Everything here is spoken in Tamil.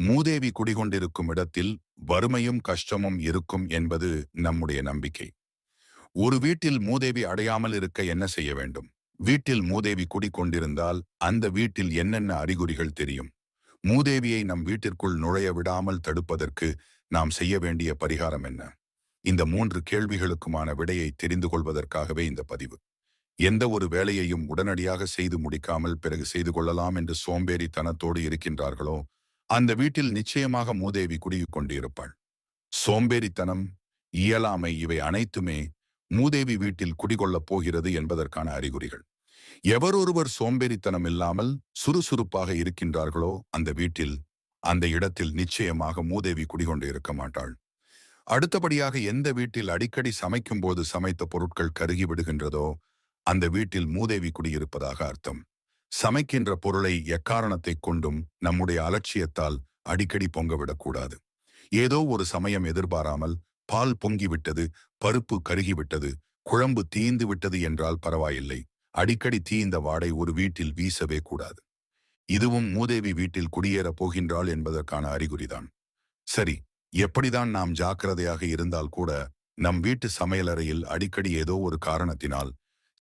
மூதேவி குடிகொண்டிருக்கும் இடத்தில் வறுமையும் கஷ்டமும் இருக்கும் என்பது நம்முடைய நம்பிக்கை. ஒரு வீட்டில் மூதேவி அடையாமல் இருக்க என்ன செய்ய வேண்டும்? வீட்டில் மூதேவி குடிக்கொண்டிருந்தால் அந்த வீட்டில் என்னென்ன அறிகுறிகள் தெரியும்? மூதேவியை நம் வீட்டிற்குள் நுழைய விடாமல் தடுப்பதற்கு நாம் செய்ய வேண்டிய பரிகாரம் என்ன? இந்த மூன்று கேள்விகளுக்குமான விடையை தெரிந்து கொள்வதற்காகவே இந்த பதிவு. எந்த ஒரு வேலையையும் உடனடியாக செய்து முடிக்காமல் பிறகு செய்து கொள்ளலாம் என்று சோம்பேறித்தனத்தோடு இருக்கின்றார்களோ அந்த வீட்டில் நிச்சயமாக மூதேவி குடியிக் கொண்டிருப்பாள் சோம்பேறித்தனம் இயலாமை இவை அனைத்துமே மூதேவி வீட்டில் குடிகொள்ளப் போகிறது என்பதற்கான அறிகுறிகள். எவரொருவர் சோம்பேறித்தனம் இல்லாமல் சுறுசுறுப்பாக இருக்கின்றார்களோ அந்த வீட்டில் அந்த இடத்தில் நிச்சயமாக மூதேவி குடிகொண்டு இருக்க மாட்டாள். அடுத்தபடியாக எந்த வீட்டில் அடிக்கடி சமைக்கும் போது சமைத்த பொருட்கள் கருகி விடுகின்றதோ அந்த வீட்டில் மூதேவி குடியிருப்பதாக அர்த்தம். சமைக்கின்ற பொருளை எக்காரணத்தை கொண்டும் நம்முடைய அலட்சியத்தால் அடிக்கடி பொங்கவிடக்கூடாது. ஏதோ ஒரு சமயம் எதிர்பாராமல் பால் பொங்கிவிட்டது பருப்பு கருகிவிட்டது குழம்பு தீந்து விட்டது என்றால் பரவாயில்லை. அடிக்கடி தீந்த வாடை ஒரு வீட்டில் வீசவே கூடாது. இதுவும் மூதேவி வீட்டில் குடியேறப் போகின்றாள் என்பதற்கான அறிகுறிதான். சரி எப்படிதான் நாம் ஜாக்கிரதையாக இருந்தால் கூட நம் வீட்டு சமையலறையில் அடிக்கடி ஏதோ ஒரு காரணத்தினால்